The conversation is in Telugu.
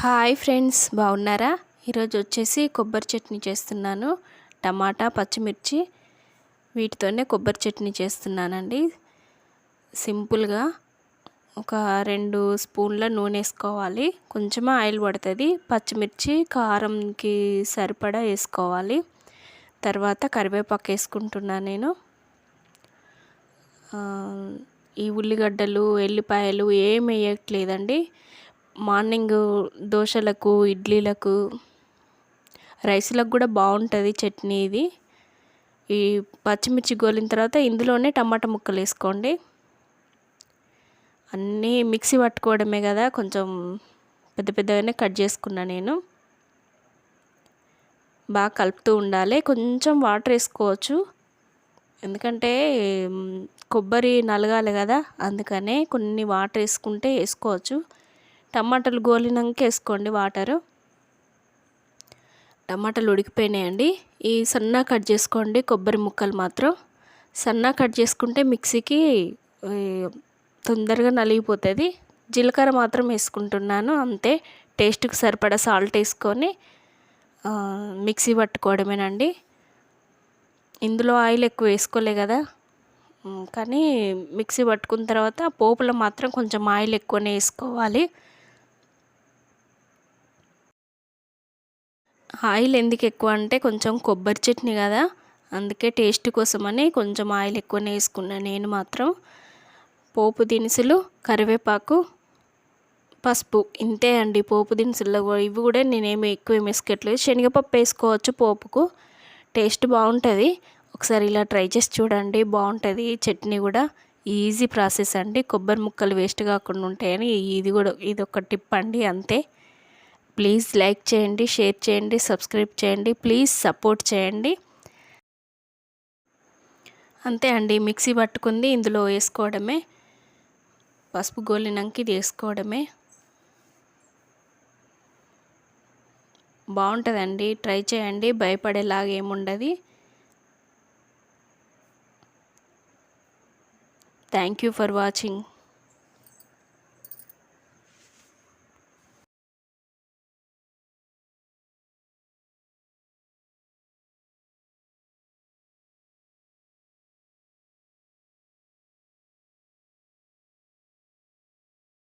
హాయ్ ఫ్రెండ్స్ బాగున్నారా? ఈరోజు వచ్చేసి కొబ్బరి చట్నీ చేస్తున్నాను. టమాటా పచ్చిమిర్చి వీటితోనే కొబ్బరి చట్నీ చేస్తున్నానండి. సింపుల్గా ఒక రెండు స్పూన్ల నూనె వేసుకోవాలి. కొంచెం ఆయిల్ పడుతుంది. పచ్చిమిర్చి కారంకి సరిపడా వేసుకోవాలి. తర్వాత కరివేపాకు వేసుకుంటున్నాను నేను. ఈ ఉల్లిగడ్డలు ఎల్లిపాయలు ఏం వేయట్లేదండి. మార్నింగ్ దోశలకు ఇడ్లీలకు రైస్లకు కూడా బాగుంటుంది చట్నీ ఇది. ఈ పచ్చిమిర్చి గోలిన తర్వాత ఇందులోనే టమాటా ముక్కలు వేసుకోండి. అన్నీ మిక్సీ పట్టుకోవడమే కదా కొంచెం పెద్ద పెద్దగానే కట్ చేసుకున్నా నేను. బాగా కలుపుతూ ఉండాలి. కొంచెం వాటర్ వేసుకోవచ్చు. ఎందుకంటే కొబ్బరి నలగాలి కదా అందుకనే కొన్ని వాటర్ వేసుకుంటే వేసుకోవచ్చు. టమాటాలు గోలినాక వేసుకోండి వాటరు. టమాటాలు ఉడికిపోయినాయండి. ఈ సన్నా కట్ చేసుకోండి కొబ్బరి ముక్కలు మాత్రం. సన్నా కట్ చేసుకుంటే మిక్సీకి తొందరగా నలిగిపోతుంది. జీలకర్ర మాత్రం వేసుకుంటున్నాను అంతే. టేస్ట్కి సరిపడా సాల్ట్ వేసుకొని మిక్సీ పట్టుకోవడమేనండి. ఇందులో ఆయిల్ ఎక్కువ వేసుకోలే కదా. కానీ మిక్సీ పట్టుకున్న తర్వాత పోపులో మాత్రం కొంచెం ఆయిల్ ఎక్కువనే వేసుకోవాలి. ఆయిల్ ఎందుకు ఎక్కువ అంటే కొంచెం కొబ్బరి చట్నీ కదా. అందుకే టేస్ట్ కోసమని కొంచెం ఆయిల్ ఎక్కువనే వేసుకున్నాను నేను మాత్రం. పోపు దినుసులు కరివేపాకు పసుపు ఇంతే అండి పోపు దినుసుల్లో. ఇవి కూడా నేనేమి ఎక్కువ వేసుకోవట్లేదు. శనగపప్పు వేసుకోవచ్చు పోపుకు. టేస్ట్ బాగుంటుంది. ఒకసారి ఇలా ట్రై చేసి చూడండి. బాగుంటుంది చట్నీ కూడా. ఈజీ ప్రాసెస్ అండి. కొబ్బరి ముక్కలు వేస్ట్ కాకుండా ఉంటాయని. ఇది కూడా ఇది ఒక టిప్ అండి. అంతే. ప్లీజ్ లైక్ చేయండి షేర్ చేయండి సబ్స్క్రైబ్ చేయండి ప్లీజ్ సపోర్ట్ చేయండి. అంతే అండి మిక్సీ పట్టుకుంది ఇందులో వేసుకోవడమే. పసుపు గోలినాక ఇది వేసుకోవడమే. బాగుంటుందండి ట్రై చేయండి భయపడేలాగా ఏముండదు. Thank you for watching.